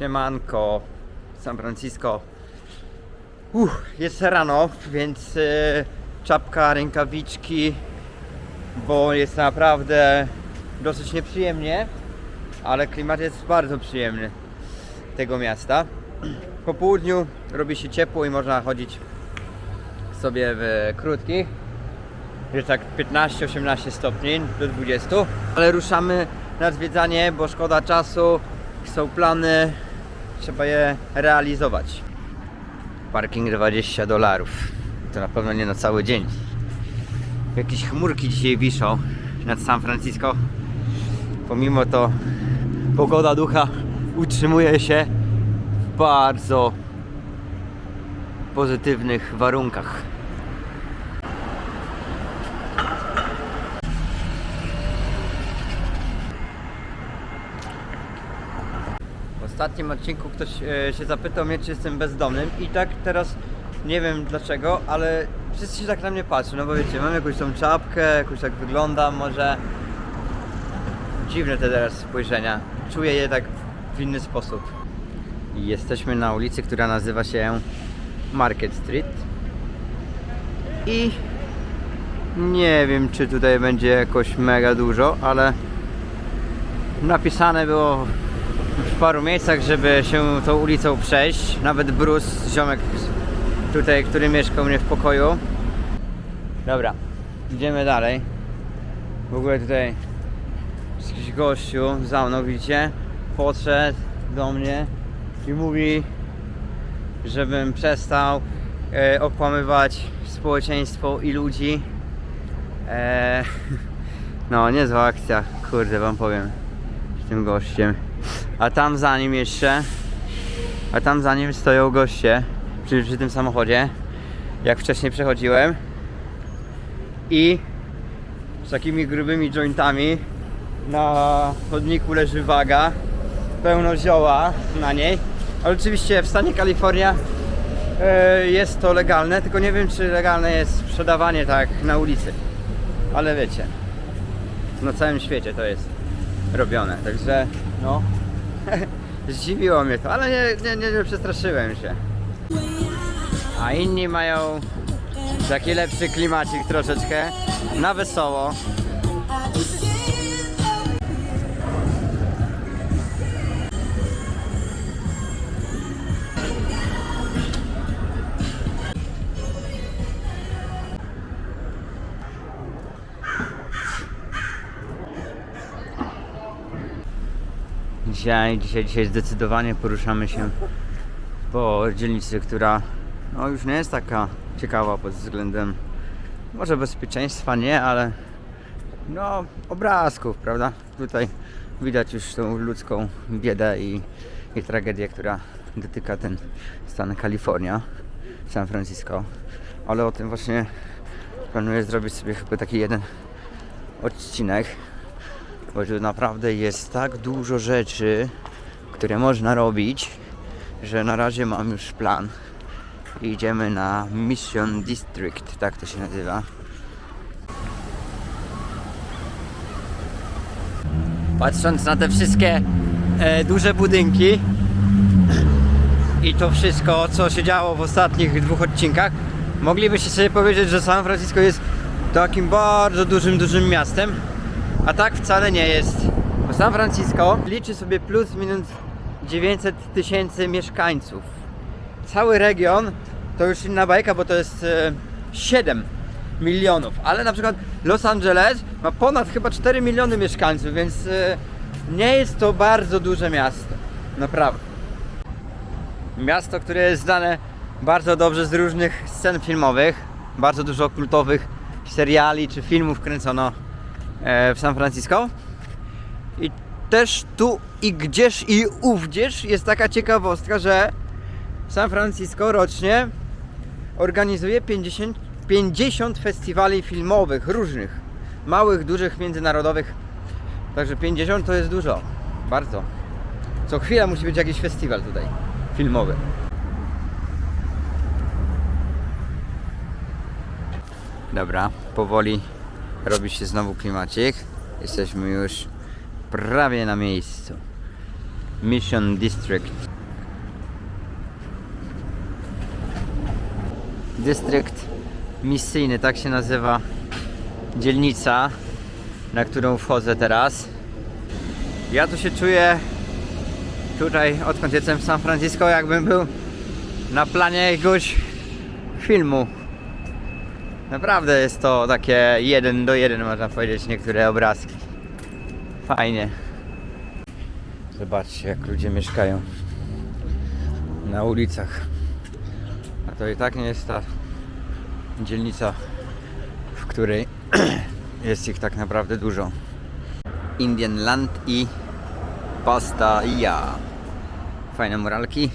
Siemanko, San Francisco. Uff, jest rano, więc e, czapka, rękawiczki, bo jest naprawdę dosyć nieprzyjemnie, ale klimat jest bardzo przyjemny tego miasta. Po południu robi się ciepło i można chodzić sobie w krótkich. Jest tak 15-18 stopni do 20, ale ruszamy na zwiedzanie, bo szkoda czasu, są plany, trzeba je realizować. Parking 20 dolarów. To na pewno nie na cały dzień. Jakieś chmurki dzisiaj wiszą nad San Francisco. Pomimo to pogoda ducha utrzymuje się w bardzo pozytywnych warunkach. Ostatnim odcinku ktoś e, się zapytał mnie, czy jestem bezdomnym i tak teraz nie wiem dlaczego, ale wszyscy się tak na mnie patrzą, no bo wiecie, mam jakąś tą czapkę, jakoś tak wyglądam, może dziwne te teraz spojrzenia. Czuję je tak w inny sposób. Jesteśmy na ulicy, która nazywa się Market Street. I nie wiem, czy tutaj będzie jakoś mega dużo, ale napisane było w paru miejscach, żeby się tą ulicą przejść. Nawet Bruce, ziomek tutaj, który mieszkał u mnie w pokoju. Dobra, idziemy dalej. W ogóle tutaj jakiś gościu za mną, widzicie? Podszedł do mnie i mówi, żebym przestał e, okłamywać społeczeństwo i ludzi. E, no, niezła akcja, kurde wam powiem, z tym gościem. A tam za nim jeszcze, a tam za nim stoją goście przy, przy tym samochodzie, jak wcześniej przechodziłem. I z takimi grubymi jointami na chodniku leży waga, pełno zioła na niej. Ale oczywiście w stanie Kalifornia e, jest to legalne, tylko nie wiem czy legalne jest sprzedawanie tak na ulicy. Ale wiecie, na całym świecie to jest robione, także no zdziwiło mnie to, ale nie, nie, nie, przestraszyłem się. A inni mają taki lepszy klimacik troszeczkę, na wesoło. Dzisiaj, dzisiaj, dzisiaj zdecydowanie poruszamy się po dzielnicy, która no, już nie jest taka ciekawa pod względem może bezpieczeństwa nie, ale no obrazków, prawda? Tutaj widać już tą ludzką biedę i, i tragedię, która dotyka ten stan Kalifornia, San Francisco. Ale o tym właśnie planuję zrobić sobie chyba taki jeden odcinek, bo tu naprawdę jest tak dużo rzeczy, które można robić, że na razie mam już plan. Idziemy na Mission District, tak to się nazywa. Patrząc na te wszystkie e, duże budynki i to wszystko, co się działo w ostatnich dwóch odcinkach, moglibyście sobie powiedzieć, że San Francisco jest takim bardzo dużym, dużym miastem, a tak wcale nie jest. Bo San Francisco liczy sobie plus minus 900 tysięcy mieszkańców. Cały region to już inna bajka, bo to jest e, 7 milionów, ale na przykład Los Angeles ma ponad chyba 4 miliony mieszkańców, więc e, nie jest to bardzo duże miasto. Naprawdę. Miasto, które jest znane bardzo dobrze z różnych scen filmowych. Bardzo dużo kultowych seriali czy filmów kręcono e, w San Francisco. I też tu i gdzieś i ówdzież jest taka ciekawostka, że San Francisco rocznie organizuje 50, 50 festiwali filmowych różnych. Małych, dużych, międzynarodowych. Także 50 to jest dużo. Bardzo. Co chwila musi być jakiś festiwal tutaj filmowy. Dobra, powoli robi się znowu klimacik. Jesteśmy już prawie na miejscu. Mission District. Dystrykt misyjny, tak się nazywa dzielnica, na którą wchodzę teraz. Ja tu się czuję tutaj, odkąd jestem w San Francisco, jakbym był na planie jakiegoś filmu. Naprawdę jest to takie jeden do jeden, można powiedzieć, niektóre obrazki. Fajnie. Zobaczcie, jak ludzie mieszkają na ulicach. A to i tak nie jest ta dzielnica, w której jest ich tak naprawdę dużo. Indian Land i Pastaia. Fajne muralki,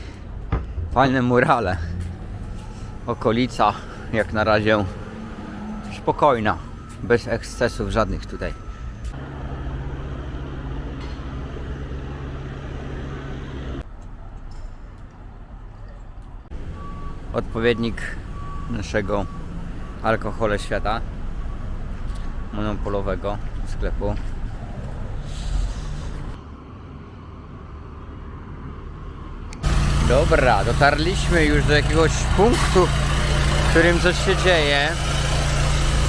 fajne murale. Okolica jak na razie spokojna, bez ekscesów żadnych tutaj. Odpowiednik naszego alkohole świata monopolowego sklepu. Dobra, dotarliśmy już do jakiegoś punktu, w którym coś się dzieje.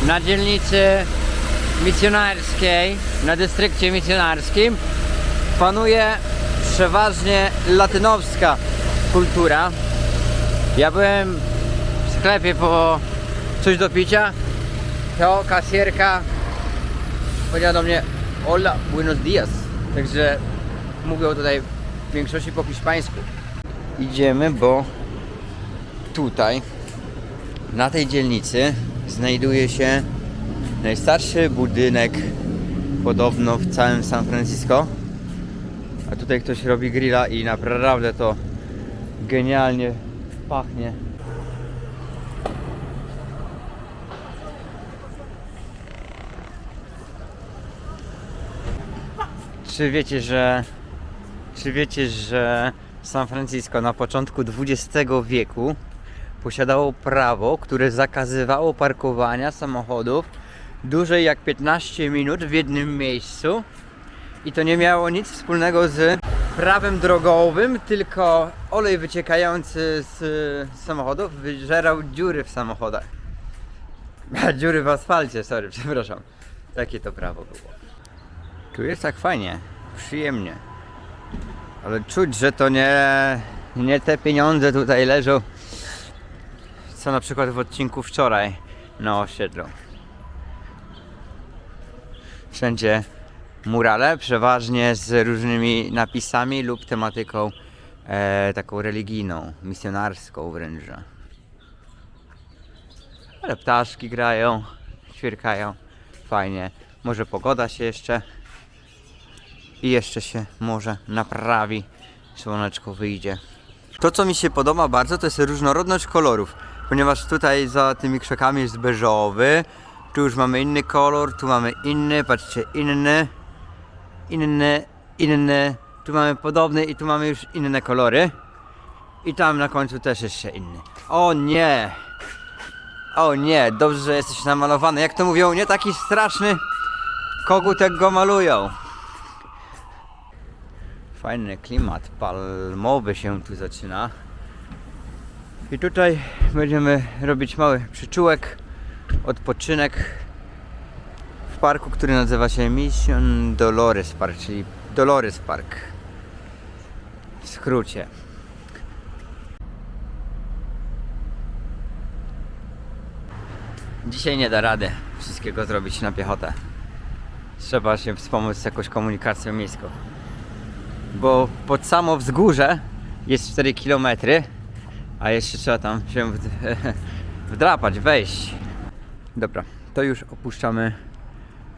Na dzielnicy misjonarskiej, na dystrykcie misjonarskim panuje przeważnie latynowska kultura. Ja byłem w sklepie po coś do picia. To kasjerka powiedziała do mnie Hola, buenos dias. Także mówią tutaj w większości po hiszpańsku. Idziemy, bo tutaj na tej dzielnicy znajduje się najstarszy budynek podobno w całym San Francisco. A tutaj ktoś robi grilla i naprawdę to genialnie pachnie. Czy wiecie, że czy wiecie, że San Francisco na początku XX wieku posiadało prawo, które zakazywało parkowania samochodów dłużej jak 15 minut w jednym miejscu i to nie miało nic wspólnego z prawem drogowym, tylko olej wyciekający z samochodów wyżerał dziury w samochodach. dziury w asfalcie, sorry, przepraszam. Takie to prawo było. Tu jest tak fajnie, przyjemnie. Ale czuć, że to nie, nie te pieniądze tutaj leżą, co na przykład w odcinku wczoraj na osiedlu. Wszędzie murale, przeważnie z różnymi napisami lub tematyką e, taką religijną, misjonarską wręcz. Ale ptaszki grają, ćwierkają, fajnie. Może pogoda się jeszcze i jeszcze się może naprawi, słoneczko wyjdzie. To co mi się podoba bardzo to jest różnorodność kolorów, ponieważ tutaj za tymi krzakami jest beżowy, tu już mamy inny kolor, tu mamy inny, patrzcie, inny, inny, inny, tu mamy podobny i tu mamy już inne kolory. I tam na końcu też jeszcze inny. O nie! O nie, dobrze, że jesteś namalowany. Jak to mówią, nie taki straszny kogut jak go malują. Fajny klimat palmowy się tu zaczyna. I tutaj będziemy robić mały przyczółek, odpoczynek w parku, który nazywa się Mission Dolores Park, czyli Dolores Park. W skrócie. Dzisiaj nie da rady wszystkiego zrobić na piechotę. Trzeba się wspomóc z jakąś komunikacją miejską bo pod samo wzgórze jest 4 km, a jeszcze trzeba tam się wd wdrapać, wejść. Dobra, to już opuszczamy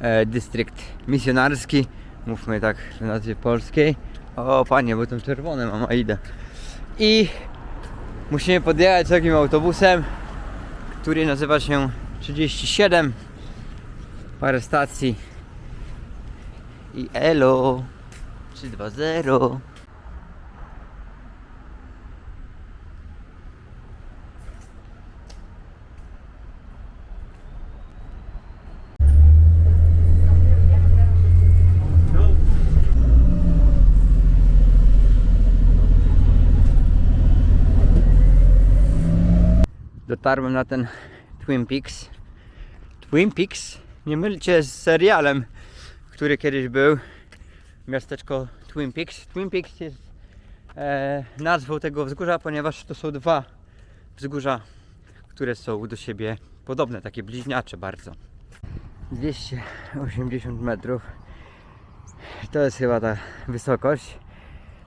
e, dystrykt misjonarski, mówmy tak w nazwie polskiej. O panie, bo to czerwone mam, a idę. I musimy podjechać takim autobusem, który nazywa się 37. Parę stacji. I elo. 3-2-0. Dotarłem na ten Twin Peaks. Twin Peaks? Nie mylcie z serialem, który kiedyś był. Miasteczko Twin Peaks. Twin Peaks jest e, nazwą tego wzgórza, ponieważ to są dwa wzgórza, które są do siebie podobne, takie bliźniacze bardzo. 280 metrów. To jest chyba ta wysokość.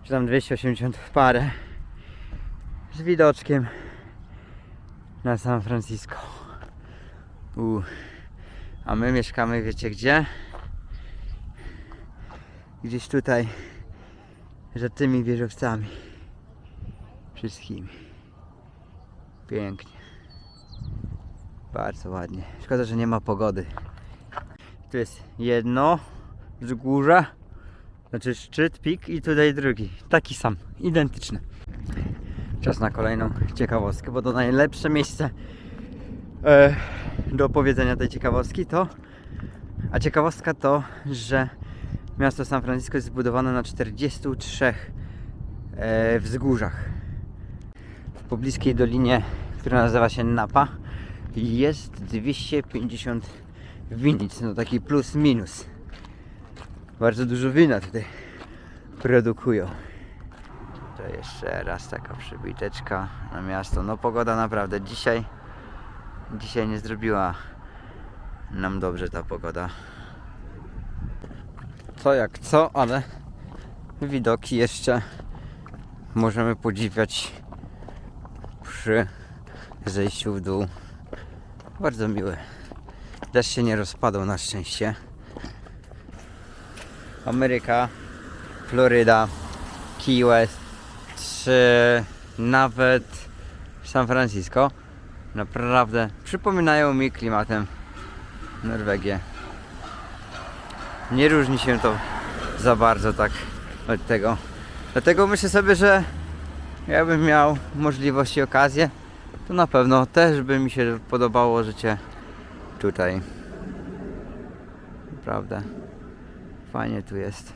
Czy tam 280 w parę. Z widoczkiem na San Francisco. U. A my mieszkamy, wiecie gdzie? Gdzieś tutaj, za tymi wieżowcami. Wszystkimi. Pięknie. Bardzo ładnie. Szkoda, że nie ma pogody. Tu jest jedno wzgórze, znaczy szczyt, pik i tutaj drugi. Taki sam, identyczny. Czas na kolejną ciekawostkę, bo to najlepsze miejsce e, do opowiedzenia tej ciekawostki to a ciekawostka to, że miasto San Francisco jest zbudowane na 43 e, wzgórzach. W pobliskiej dolinie, która nazywa się Napa, jest 250 winnic, no taki plus minus. Bardzo dużo wina tutaj produkują. To jeszcze raz taka przybiteczka na miasto. No pogoda naprawdę dzisiaj dzisiaj nie zrobiła nam dobrze ta pogoda. Co jak co, ale widoki jeszcze możemy podziwiać przy zejściu w dół. Bardzo miłe. Deszcz się nie rozpadał na szczęście. Ameryka, Floryda, Key West, czy nawet San Francisco naprawdę przypominają mi klimatem Norwegię. Nie różni się to za bardzo tak od tego. Dlatego myślę sobie, że jakbym miał możliwość i okazję, to na pewno też by mi się podobało życie tutaj. Naprawdę. Fajnie tu jest.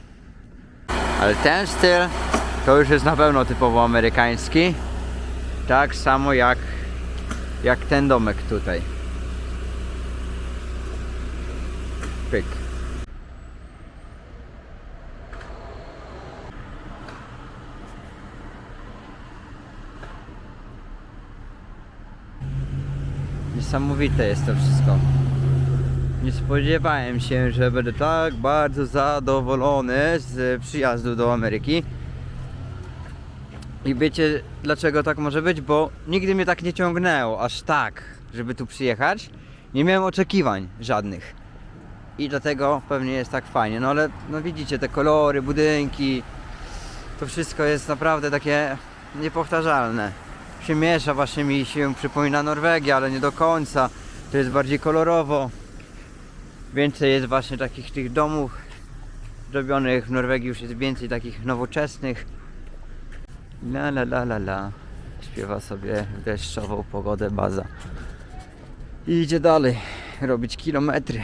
Ale ten styl to już jest na pewno typowo amerykański. Tak samo jak, jak ten domek tutaj. Pyk. Niesamowite jest to wszystko. Nie spodziewałem się, że będę tak bardzo zadowolony z przyjazdu do Ameryki. I wiecie dlaczego tak może być? Bo nigdy mnie tak nie ciągnęło, aż tak, żeby tu przyjechać. Nie miałem oczekiwań żadnych. I dlatego pewnie jest tak fajnie. No ale no widzicie te kolory, budynki. To wszystko jest naprawdę takie niepowtarzalne. Się miesza właśnie mi się przypomina Norwegia, ale nie do końca. To jest bardziej kolorowo. Więcej jest właśnie takich tych domów robionych w Norwegii już jest więcej takich nowoczesnych. La la la la la. Śpiewa sobie w deszczową pogodę baza. I idzie dalej robić kilometry.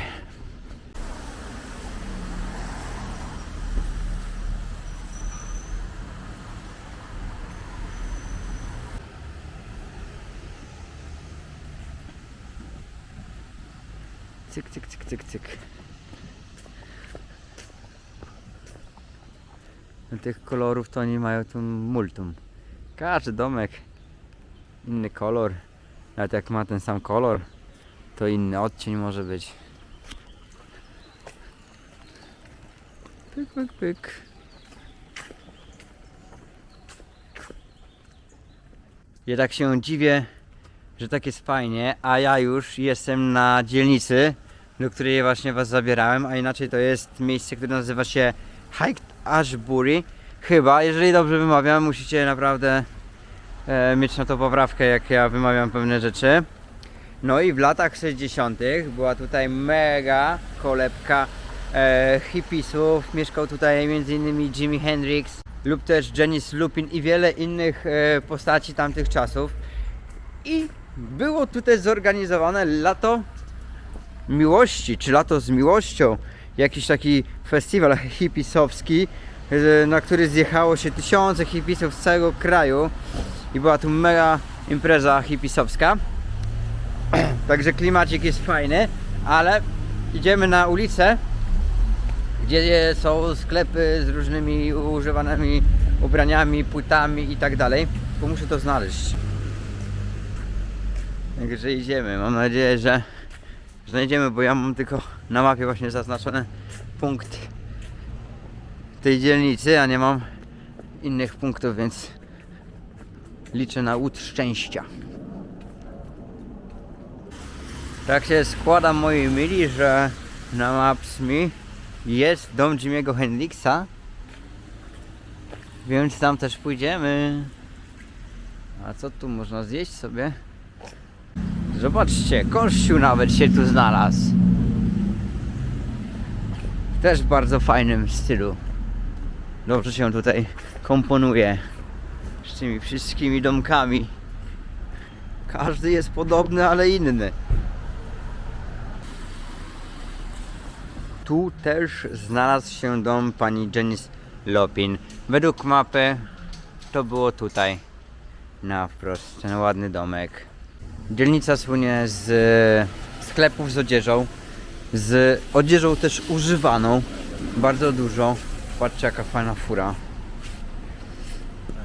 Cyk, cyk, cyk, cyk, cyk. Tych kolorów to oni mają tu multum. Każdy domek inny kolor. Nawet jak ma ten sam kolor, to inny odcień może być. Pyk, pyk, pyk. Ja tak się dziwię, że tak jest fajnie, a ja już jestem na dzielnicy, do której właśnie was zabierałem, a inaczej to jest miejsce, które nazywa się Hike Ashbury. Chyba, jeżeli dobrze wymawiam, musicie naprawdę e, mieć na to poprawkę, jak ja wymawiam pewne rzeczy. No i w latach 60. była tutaj mega kolebka e. Mieszkał tutaj m.in. Jimi Hendrix lub też Janis Lupin i wiele innych e, postaci tamtych czasów. I było tutaj zorganizowane lato miłości, czy lato z miłością. Jakiś taki festiwal hipisowski, e, na który zjechało się tysiące hipisów z całego kraju. I była tu mega impreza hipisowska. Także klimacik jest fajny, ale idziemy na ulicę, gdzie są sklepy z różnymi używanymi ubraniami, płytami i tak dalej. Bo muszę to znaleźć. Także idziemy. Mam nadzieję, że znajdziemy, bo ja mam tylko na mapie właśnie zaznaczony punkt tej dzielnicy, a nie mam innych punktów, więc liczę na łód szczęścia. Tak się składa moi mili, że na Maps.me jest dom Jimmy'ego Hendrixa, więc tam też pójdziemy. A co tu można zjeść sobie? Zobaczcie, kościół nawet się tu znalazł. Też w bardzo fajnym stylu. Dobrze się tutaj komponuje z tymi wszystkimi domkami. Każdy jest podobny, ale inny. Tu też znalazł się dom pani Janice Lopin. Według mapy to było tutaj. Na wprost, ten ładny domek. Dzielnica słynie z e, sklepów z odzieżą, z odzieżą też używaną, bardzo dużo. Patrzcie jaka fajna fura.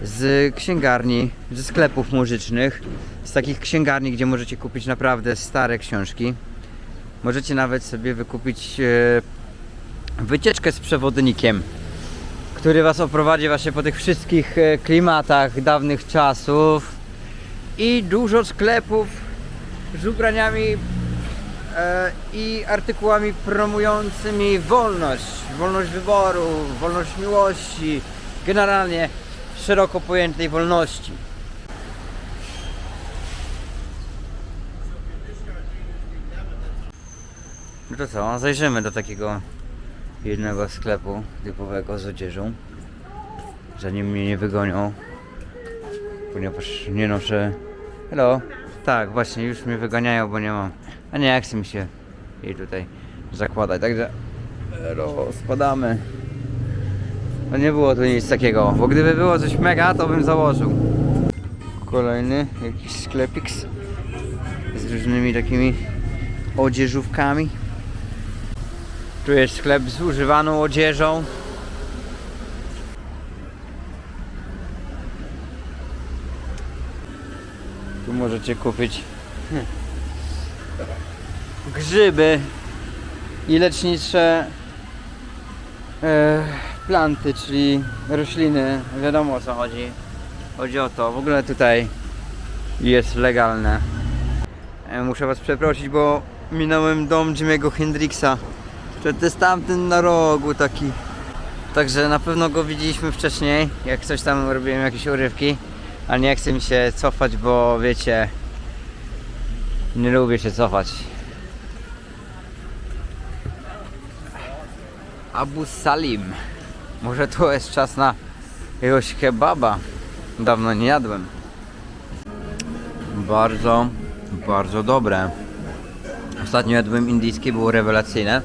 Z księgarni, ze sklepów muzycznych, z takich księgarni, gdzie możecie kupić naprawdę stare książki. Możecie nawet sobie wykupić e, wycieczkę z przewodnikiem, który Was oprowadzi właśnie po tych wszystkich e, klimatach dawnych czasów i dużo sklepów z ubraniami e, i artykułami promującymi wolność, wolność wyboru, wolność miłości, generalnie szeroko pojętej wolności. No to co, zajrzymy do takiego jednego sklepu typowego z odzieżą, zanim mnie nie wygonią, ponieważ nie noszę... Hello? Tak, właśnie, już mnie wyganiają, bo nie mam... A nie, jak mi się jej tutaj zakładać, także... Hello, spadamy. No nie było tu nic takiego, bo gdyby było coś mega, to bym założył. Kolejny jakiś sklepik z, z różnymi takimi odzieżówkami. Tu jest sklep z używaną odzieżą. Tu możecie kupić hmm, grzyby i lecznicze e, planty, czyli rośliny. Wiadomo o co chodzi. Chodzi o to. W ogóle tutaj jest legalne. E, muszę was przeprosić, bo minąłem dom Jimmy'ego Hendrixa. To jest tamten na rogu taki. Także na pewno go widzieliśmy wcześniej, jak coś tam robiłem jakieś urywki. Ale nie chcę mi się cofać, bo wiecie, nie lubię się cofać. Abu Salim. Może to jest czas na jakiegoś kebaba. Dawno nie jadłem. Bardzo, bardzo dobre. Ostatnio jadłem indyjskie, było rewelacyjne.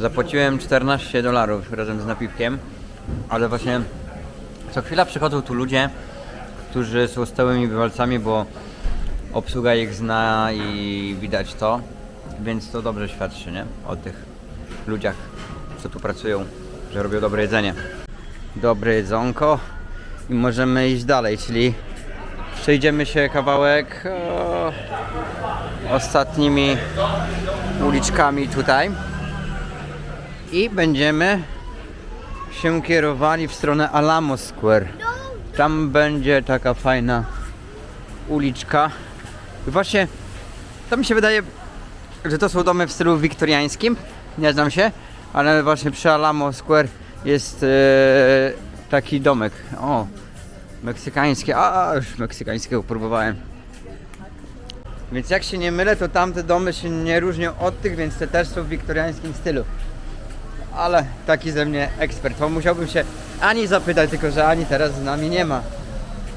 Zapłaciłem 14 dolarów razem z napiwkiem, ale właśnie co chwila przychodzą tu ludzie, którzy są stałymi bywalcami, bo obsługa ich zna i widać to, więc to dobrze świadczy, nie? O tych ludziach, co tu pracują, że robią dobre jedzenie. Dobre jedzonko i możemy iść dalej, czyli przejdziemy się kawałek o, ostatnimi uliczkami tutaj i będziemy się kierowali w stronę Alamo Square. Tam będzie taka fajna uliczka. I właśnie to mi się wydaje, że to są domy w stylu wiktoriańskim. Nie znam się, ale właśnie przy Alamo Square jest e, taki domek. O, meksykańskie. A, już meksykańskiego próbowałem. Więc jak się nie mylę, to tamte domy się nie różnią od tych, więc te też są w wiktoriańskim stylu. Ale taki ze mnie ekspert. To musiałbym się Ani zapytać, tylko że Ani teraz z nami nie ma.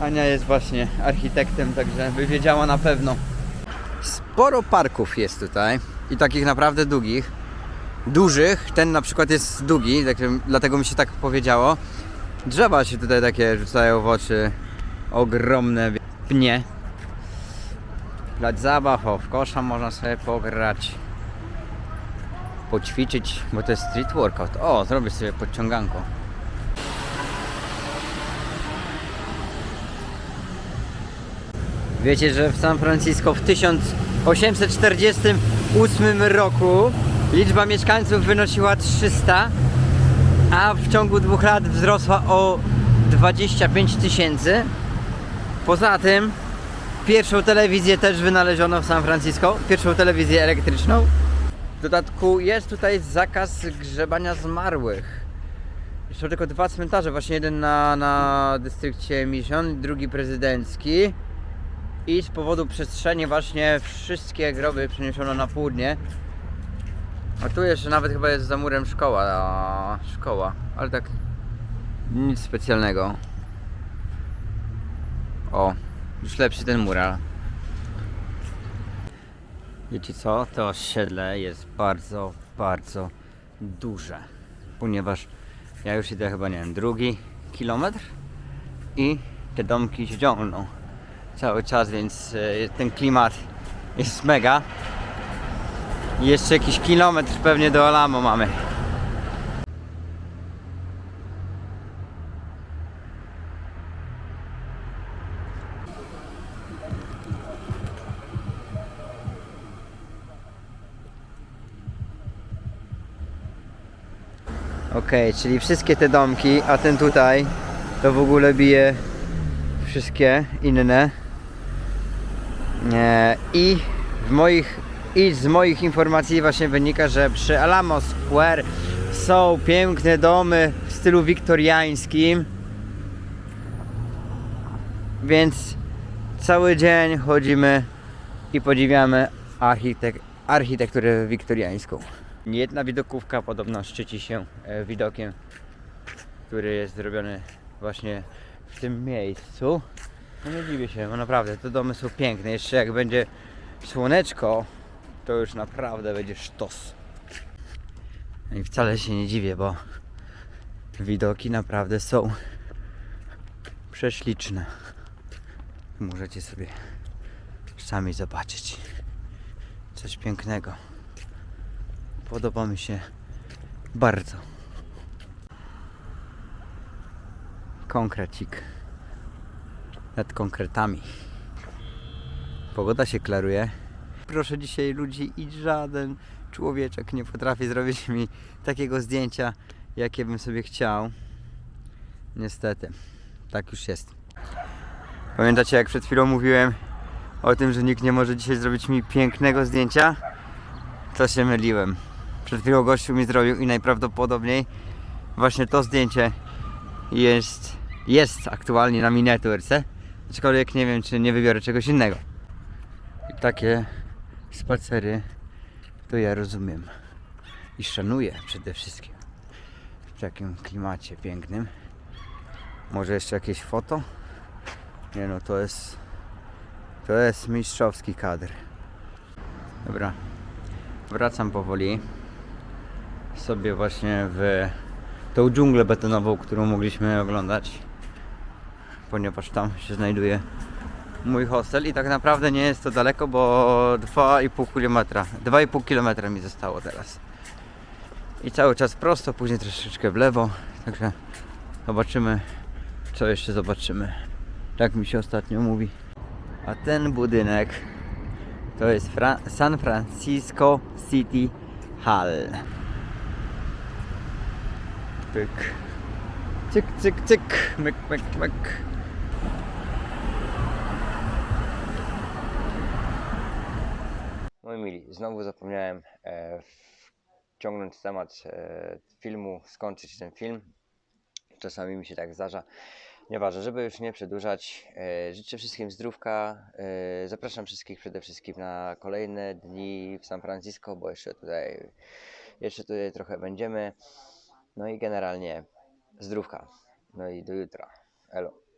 Ania jest właśnie architektem, także by wiedziała na pewno. Sporo parków jest tutaj i takich naprawdę długich. Dużych, ten na przykład jest długi, tak, dlatego mi się tak powiedziało. Drzewa się tutaj takie rzucają w oczy, ogromne pnie. plac zabaw, o, w kosza można sobie pograć, poćwiczyć, bo to jest street workout. O, zrobię sobie podciąganko. Wiecie, że w San Francisco w 1848 roku liczba mieszkańców wynosiła 300, a w ciągu dwóch lat wzrosła o 25 tysięcy. Poza tym pierwszą telewizję też wynaleziono w San Francisco, pierwszą telewizję elektryczną. W dodatku jest tutaj zakaz grzebania zmarłych. Są tylko dwa cmentarze, właśnie jeden na, na dystrykcie Mission, drugi prezydencki. I z powodu przestrzeni właśnie wszystkie groby przeniesiono na południe. A tu jeszcze nawet chyba jest za murem szkoła, a, szkoła, ale tak nic specjalnego. O, już lepszy ten mural. Wiecie co? To osiedle jest bardzo, bardzo duże. Ponieważ ja już idę chyba, nie wiem, drugi kilometr i te domki się ciągną cały czas, więc e, ten klimat jest mega. Jeszcze jakiś kilometr pewnie do Alamo mamy. Okej, czyli wszystkie te domki, a ten tutaj to w ogóle bije wszystkie inne. E, I w moich i z moich informacji właśnie wynika, że przy Alamo Square są piękne domy w stylu wiktoriańskim. Więc cały dzień chodzimy i podziwiamy architek architekturę wiktoriańską. Jedna widokówka podobno szczyci się e, widokiem, który jest zrobiony właśnie w tym miejscu. No nie dziwię się, bo naprawdę te domy są piękne. Jeszcze jak będzie słoneczko, to już naprawdę będzie sztos. No i wcale się nie dziwię, bo widoki naprawdę są prześliczne. Możecie sobie sami zobaczyć. Coś pięknego. Podoba mi się bardzo. Konkrecik nad konkretami. Pogoda się klaruje. Proszę dzisiaj ludzi i żaden człowieczek nie potrafi zrobić mi takiego zdjęcia, jakie bym sobie chciał. Niestety, tak już jest. Pamiętacie jak przed chwilą mówiłem o tym, że nikt nie może dzisiaj zrobić mi pięknego zdjęcia? To się myliłem. Przed chwilą gościu mi zrobił i najprawdopodobniej właśnie to zdjęcie jest, jest aktualnie na miniaturce. Aczkolwiek nie wiem, czy nie wybiorę czegoś innego. I takie spacery to ja rozumiem. I szanuję przede wszystkim. W takim klimacie pięknym. Może jeszcze jakieś foto? Nie no, to jest... To jest mistrzowski kadr. Dobra. Wracam powoli. Sobie właśnie w tą dżunglę betonową, którą mogliśmy oglądać ponieważ tam się znajduje mój hostel i tak naprawdę nie jest to daleko, bo 2,5 km 2,5 km mi zostało teraz. I cały czas prosto, później troszeczkę w lewo także zobaczymy co jeszcze zobaczymy. Tak mi się ostatnio mówi. A ten budynek to jest Fra San Francisco City Hall. Pyk. Cyk cyk cyk. Myk myk myk Znowu zapomniałem e, wciągnąć temat e, filmu, skończyć ten film. Czasami mi się tak zdarza. Nieważne, żeby już nie przedłużać, e, życzę wszystkim zdrówka. E, zapraszam wszystkich przede wszystkim na kolejne dni w San Francisco, bo jeszcze tutaj, jeszcze tutaj trochę będziemy. No i generalnie zdrówka. No i do jutra. Elo.